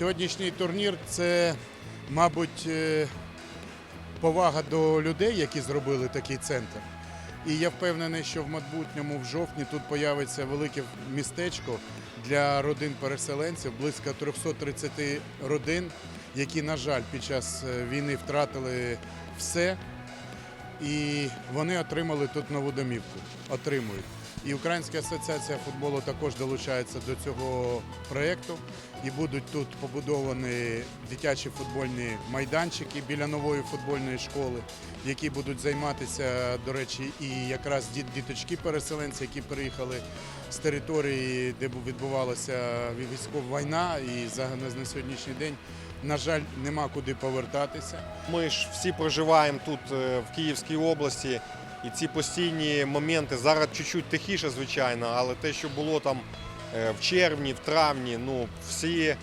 Сьогоднішній турнір це, мабуть, е, повага до людей, які зробили такий центр. І я впевнений, що в майбутньому в жовтні тут появиться велике містечко для родин переселенців, близько 330 родин, які, на жаль, під час е, війни втратили все. І вони отримали тут нову домівку. Отримують. І Українська асоціація футболу також долучається до цього проєкту. І будуть тут побудовані дитячі футбольні майданчики біля нової футбольної школи, які будуть займатися, до речі, і якраз діточки-переселенці, які приїхали з території, де відбувалася військова війна, і на сьогоднішній день, на жаль, нема куди повертатися. Ми ж всі проживаємо тут е, в Київській області, і ці постійні моменти зараз чуть-чуть тихіше, звичайно, але те, що було там е, в червні, в травні, ну всі,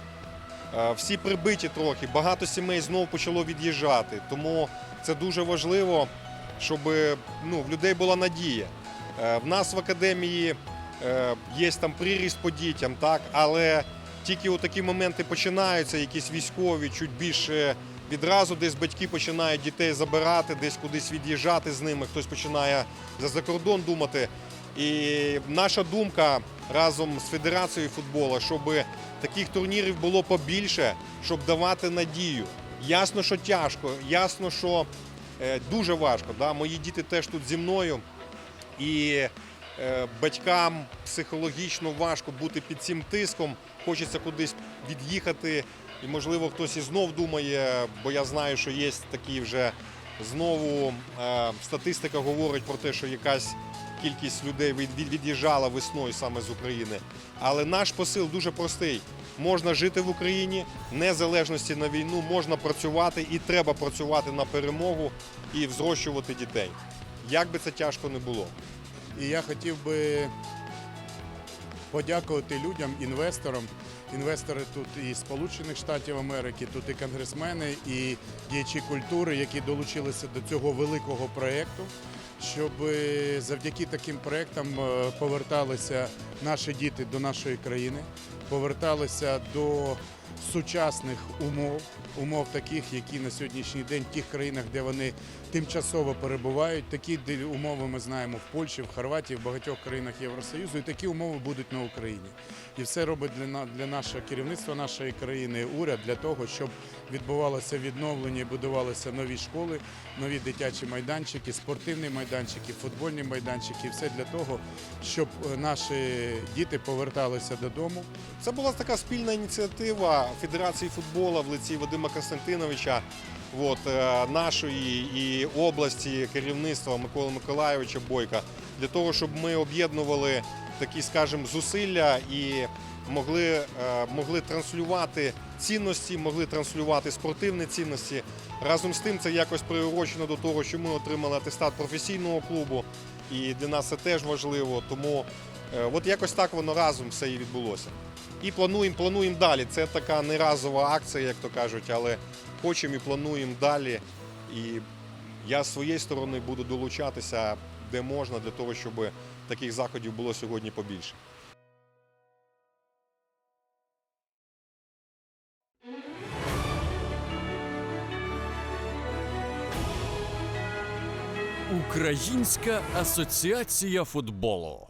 е, всі прибиті трохи. Багато сімей знову почало від'їжджати. Тому це дуже важливо, щоб ну, в людей була надія. Е, В нас в академії є там приріст по дітям, так, але тільки у такі моменти починаються, якісь військові, чуть більше відразу десь батьки починають дітей забирати, десь кудись від'їжджати з ними, хтось починає за закордон думати. І наша думка разом з Федерацією футболу, щоб таких турнірів було побільше, щоб давати надію. Ясно, що тяжко, ясно, що е, дуже важко. Да? Мої діти теж тут зі мною. І е, батькам психологічно важко бути під цим тиском. Хочеться кудись від'їхати. І, можливо, хтось і знов думає, бо я знаю, що є такі вже знову е, статистика говорить про те, що якась кількість людей від- від- від'їжджала весною саме з України. Але наш посил дуже простий. Можна жити в Україні, незалежності на війну, можна працювати і треба працювати на перемогу і взрощувати дітей. Як би це тяжко не було. І я хотів би подякувати людям, інвесторам. Інвестори тут і Сполучених Штатів Америки, тут і конгресмени, і діячі культури, які долучилися до цього великого проєкту, щоб е, завдяки таким проєктам е, поверталися наші діти до нашої країни, поверталися до сучасних умов, умов таких, які на сьогоднішній день в тих країнах, де вони тимчасово перебувають. Такі умови ми знаємо в Польщі, в Хорватії, в багатьох країнах Євросоюзу. І такі умови будуть на Україні. І все робить для для нашого керівництва нашої країни уряд для того, щоб відбувалося відновлення, будувалися нові школи, нові дитячі майданчики, спортивні майданчики, футбольні майданчики. Все для того, щоб е, наші діти поверталися додому. Це була така спільна ініціатива Федерації футболу в лиці Вадима Константиновича, от, е, нашої і області керівництва Миколи Миколайовича Бойка, для того, щоб ми об'єднували такі, скажімо, зусилля і могли, е, могли транслювати цінності, могли транслювати спортивні цінності. Разом з тим це якось приурочено до того, що ми отримали атестат професійного клубу, і для нас це теж важливо. Тому от якось так воно разом все і відбулося. І плануємо, плануємо далі. Це така не разова акція, як то кажуть, але хочемо і плануємо далі. І я з своєї сторони буду долучатися де можна для того, щоб таких заходів було сьогодні побільше. Українська асоціація футболу.